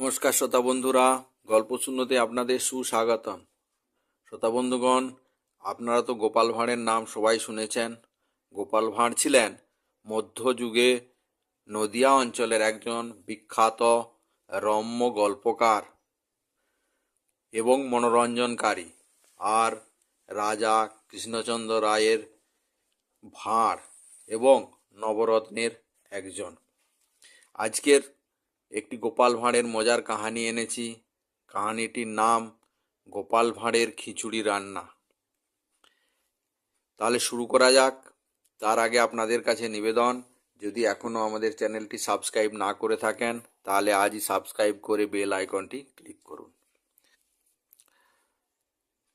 নমস্কার শ্রোতা বন্ধুরা, গল্প শূন্যতে আপনাদের সুস্বাগতম। শ্রোতা বন্ধুগণ, আপনারা তো গোপাল ভাঁড়ের নাম সবাই শুনেছেন। গোপাল ভাঁড় ছিলেন মধ্যযুগে নদিয়া অঞ্চলের একজন বিখ্যাত রম্য গল্পকার এবং মনোরঞ্জনকারী আর রাজা কৃষ্ণচন্দ্র রায়ের ভাঁড় এবং নবরত্নের একজন। আজকের একটি গোপাল ভাঁড়ের মজার কাহানি এনেছি। কাহানিটির নাম, গোপাল ভাঁড়ের খিচুড়ি রান্না। তাহলে শুরু করা যাক। তার আগে আপনাদের কাছে নিবেদন, যদি এখনও আমাদের চ্যানেলটি সাবস্ক্রাইব না করে থাকেন, তাহলে আজই সাবস্ক্রাইব করে বেল আইকনটি ক্লিক করুন।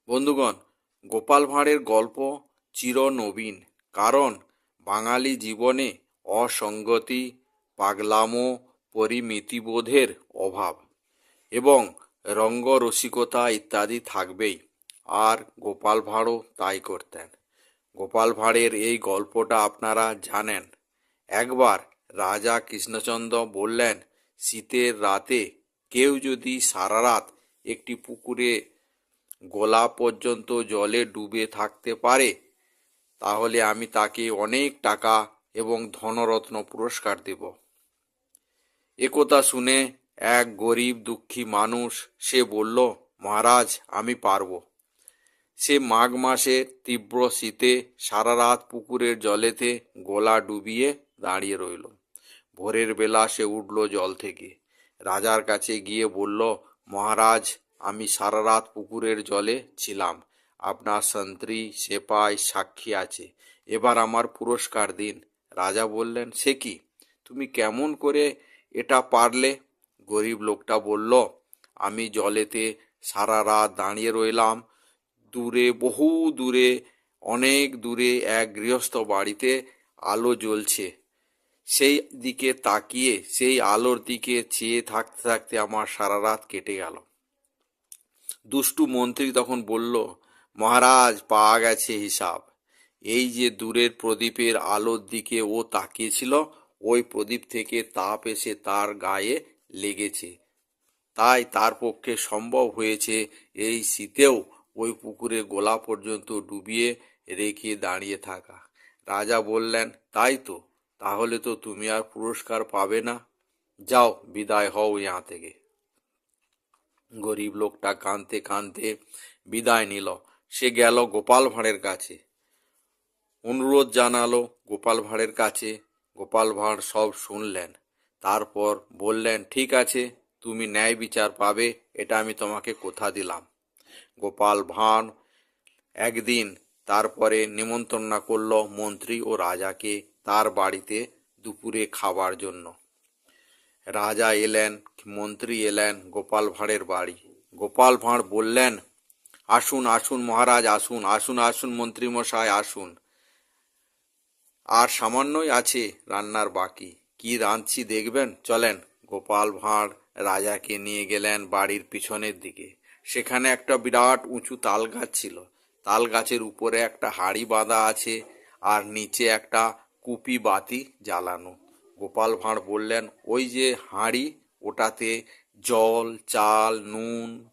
বন্ধুগণ, গোপাল ভাঁড়ের গল্প চিরনবীন, কারণ বাঙালি জীবনে অসঙ্গতি, পাগলামো পরিমিতিবোধের অভাব এবং রঙ্গরসিকতা ইত্যাদি থাকবেই। আর গোপাল ভাঁড়ও তাই করতেন। গোপাল ভাঁড়ের এই গল্পটা আপনারা জানেন। একবার রাজা কৃষ্ণচন্দ্র বললেন, শীতের রাতে কেউ যদি সারা রাত একটি পুকুরে গলা পর্যন্ত জলে ডুবে থাকতে পারে, তাহলে আমি তাকে অনেক টাকা এবং ধনরত্ন পুরস্কার দেব। একথা শুনে এক গরিব দুঃখী মানুষ সে বলল, মহারাজ, আমি পারব। সে মাঘ মাসে তীব্র শীতে সারা রাত পুকুরের জলেতে গলা ডুবিয়ে দাঁড়িয়ে রইল। ভোরের বেলা সে উঠল জল থেকে। রাজার কাছে গিয়ে বলল, মহারাজ, আমি সারা রাত পুকুরের জলে ছিলাম। আপনার সন্ত্রী সেপাই সাক্ষী আছে। এবার আমার পুরস্কার দিন। রাজা বললেন, সে কি? তুমি কেমন করে এটা পারলে, গরিব লোকটা বলল, আমি জলেতে সারা রাত দাঁড়িয়ে রইলাম। দূরে, বহু দূরে, অনেক দূরে এক গৃহস্থ বাড়িতে আলো জ্বলছে। সেই দিকে তাকিয়ে, সেই আলোর দিকে চেয়ে থাকতে থাকতে আমার সারা রাত কেটে গেল। দুষ্টু মন্ত্রী তখন বলল, মহারাজ, পাওয়া গেছে হিসাব। এই যে দূরের প্রদীপের আলোর দিকে ও তাকিয়েছিল ওই প্রদীপ থেকে তাপ এসে তার গায়ে লেগেছে। তাই তার পক্ষে সম্ভব হয়েছে এই শীতেও ওই পুকুরে গোলা পর্যন্ত ডুবিয়ে রেখে দাঁড়িয়ে থাকা। রাজা বললেন, তাই তো, তাহলে তো তুমি আর পুরস্কার পাবে না। যাও, বিদায় হও ইয়া থেকে। গরিব লোকটা কাঁদতে কাঁদতে বিদায় নিল। সে গেল গোপাল ভাঁড়ের কাছে। অনুরোধ জানালো গোপাল ভাঁড়ের কাছে গোপাল ভাঁড় সব শুনলেন। তারপর বললেন, ঠিক আছে, তুমি ন্যায় বিচার পাবে, এটা আমি তোমাকে কথা দিলাম। গোপাল ভাঁড় একদিন তারপরে নিমন্ত্রণ করল মন্ত্রী ও রাজাকে তার বাড়িতে দুপুরে খাবার জন্য। রাজা এলেন, মন্ত্রী এলেন গোপাল ভাঁড়ের বাড়ি। গোপাল ভাঁড় বললেন, আসুন আসুন মহারাজ, আসুন আসুন আসুন মন্ত্রী মশাই আসুন। আর সামান্যই আছে রান্নার বাকি। কি রাঁধছি দেখবেন? চলেন, গোপাল ভাঁড় রাজাকে নিয়ে গেলেন বাড়ির পিছনের দিকে। সেখানে একটা বিরাট উঁচু তাল গাছ ছিল। তাল গাছের উপরে একটা হাড়ি বাঁধা আছে আর নিচে একটা কুপি বাতি জ্বালানো। গোপাল ভাঁড় বললেন, ওই যে হাঁড়ি, ওটাতে জল, চাল, নুন,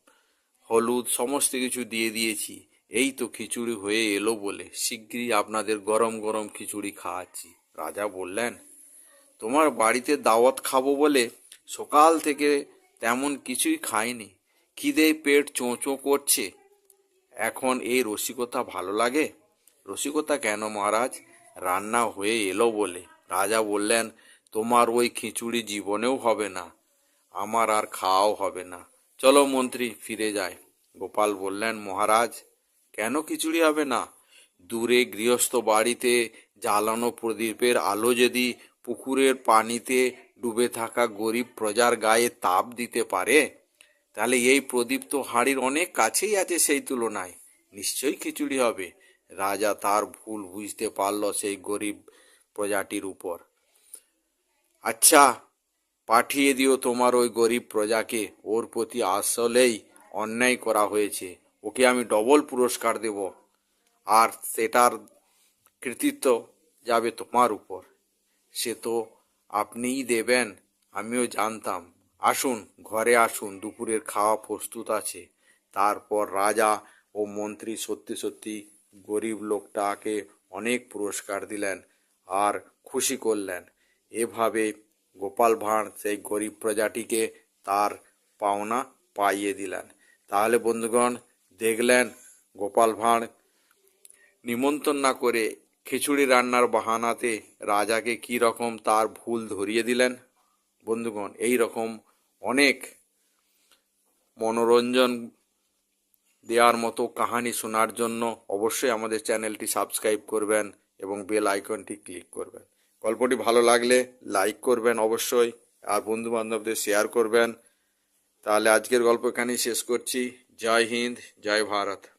হলুদ সমস্ত কিছু দিয়ে দিয়েছি। এই তো খিচুড়ি হয়ে এলো বলে শিগগিরই আপনাদের গরম গরম খিচুড়ি খাওয়াচ্ছি। রাজা বললেন, তোমার বাড়িতে দাওয়াত খাব বলে সকাল থেকে তেমন কিছুই খাইনি। খিদে পেট চোঁচো করছে। এখন এই রসিকতা ভালো লাগে? রসিকতা কেন মহারাজ? রান্না হয়ে এলো বলে। রাজা বললেন, তোমার ওই খিচুড়ি জীবনেও হবে না। আমার আর খাওয়াও হবে না। চলো মন্ত্রী, ফিরে যায় গোপাল বললেন, মহারাজ কেন খিচুড়ি হবে না? দূরে গৃহস্থ বাড়িতে জ্বালানো প্রদীপের আলো যদি পুকুরের পানিতে ডুবে থাকা গরিব প্রজার গায়ে তাপ দিতে পারে, তাহলে এই প্রদীপ তো হাড়ির অনেক কাছেই আছে সেই তুলনায়। নিশ্চয়ই খিচুড়ি হবে। রাজা তার ভুল বুঝতে পারল সেই গরিব প্রজাটির উপর। আচ্ছা পাঠিয়ে দিও তোমার ওই গরিব প্রজাকে। ওর প্রতি আসলেই অন্যায় করা হয়েছে। ওকে আমি ডবল পুরস্কার দেব। আর সেটার কৃতিত্ব যাবে তোমার উপর। সে তো আপনিই দেবেন, আমিও জানতাম। আসুন, ঘরে আসুন, দুপুরের খাওয়া প্রস্তুত আছে। তারপর রাজা ও মন্ত্রী সত্যি সত্যি গরিব লোকটাকে অনেক পুরস্কার দিলেন আর খুশি করলেন। এভাবে গোপাল ভাঁড় সেই গরিব প্রজাটিকে তার পাওনা পাইয়ে দিলেন। তাহলে বন্ধুগণ দেখলেন গোপাল ভাঁড়। নিমন্ত্রণ না করে খিচুড়ি রান্নার বাহানাতে রাজাকে কি রকম তার ভুল ধরিয়ে দিলেন? বন্ধুগণ, এই রকম অনেক মনোরঞ্জন দেওয়ার মতো কাহানি শোনার জন্য অবশ্যই আমাদের চ্যানেলটি সাবস্ক্রাইব করবেন এবং বেল আইকনটি ক্লিক করবেন। গল্পটি ভালো লাগলে লাইক করবেন অবশ্যই, আর বন্ধু বান্ধবদের শেয়ার করবেন। তাহলে আজকের গল্প এখানেই শেষ করছি। जय हिंद जय भारत।